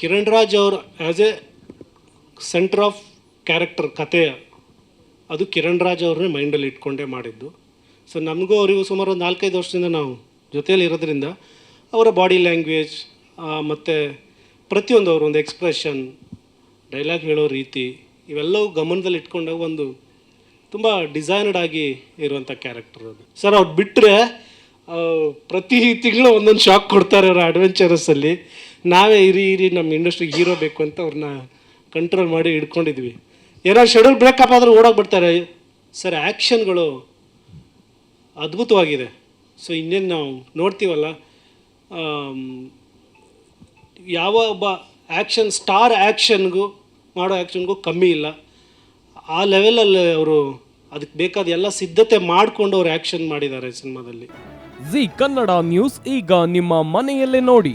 ಕಿರಣ್ ರಾಜ್ ಅವರು as a center of character ಕಥೆ, ಅದು ಕಿರಣ್ ರಾಜ್ ಅವ್ರನ್ನೇ ಮೈಂಡಲ್ಲಿ ಇಟ್ಕೊಂಡೇ ಮಾಡಿದ್ದು. ಸೊ ನಮಗೂ ಅವರಿಗೂ ಸುಮಾರು ಒಂದು ನಾಲ್ಕೈದು ವರ್ಷದಿಂದ ನಾವು ಜೊತೆಯಲ್ಲಿ ಇರೋದ್ರಿಂದ ಅವರ ಬಾಡಿ ಲ್ಯಾಂಗ್ವೇಜ್ ಮತ್ತು ಪ್ರತಿಯೊಂದು ಅವ್ರ ಒಂದು ಎಕ್ಸ್ಪ್ರೆಷನ್ ಡೈಲಾಗ್ ಹೇಳೋ ರೀತಿ, ಇವೆಲ್ಲವೂ ಗಮನದಲ್ಲಿ ಇಟ್ಕೊಂಡಾಗ ಒಂದು ತುಂಬ ಡಿಸೈನ್ಡ್ ಆಗಿ ಇರುವಂಥ ಕ್ಯಾರೆಕ್ಟರ್ ಅದು. ಸರ್ ಅವ್ರು ಬಿಟ್ಟರೆ ಪ್ರತಿ ತಿಂಗಳು ಒಂದೊಂದು ಶಾಕ್ ಕೊಡ್ತಾರೆ ಅವರ ಅಡ್ವೆಂಚರಸಲ್ಲಿ ನಾವೇ ಇರಿ ಇರಿ, ನಮ್ಮ ಇಂಡಸ್ಟ್ರಿಗೆ ಹೀರೋ ಬೇಕು ಅಂತ ಅವ್ರನ್ನ ಕಂಟ್ರೋಲ್ ಮಾಡಿ ಹಿಡ್ಕೊಂಡಿದ್ವಿ. ಏನಾದ್ರು ಶೆಡ್ಯೂಲ್ ಬ್ರೇಕಪ್ ಆದರೂ ಓಡೋಗ್ಬಿಡ್ತಾರೆ. ಸರ್ ಆ್ಯಕ್ಷನ್ಗಳು ಅದ್ಭುತವಾಗಿದೆ. ಸೊ ಇನ್ನೇನು ನಾವು ನೋಡ್ತೀವಲ್ಲ ಯಾವ ಒಬ್ಬ ಆ್ಯಕ್ಷನ್ ಸ್ಟಾರ್ ಆ್ಯಕ್ಷನ್ಗೂ ಮಾಡೋ ಆ್ಯಕ್ಷನ್ಗೂ ಕಮ್ಮಿ ಇಲ್ಲ. ಆ ಲೆವೆಲಲ್ಲಿ ಅವರು ಅದಕ್ಕೆ ಬೇಕಾದ ಎಲ್ಲ ಸಿದ್ಧತೆ ಮಾಡಿಕೊಂಡು ಅವ್ರು ಆ್ಯಕ್ಷನ್ ಮಾಡಿದ್ದಾರೆ ಸಿನಿಮಾದಲ್ಲಿ. ಜಿ ಕನ್ನಡ ನ್ಯೂಸ್ ಈಗ ನಿಮ್ಮ ಮನೆಯಲ್ಲೇ ನೋಡಿ.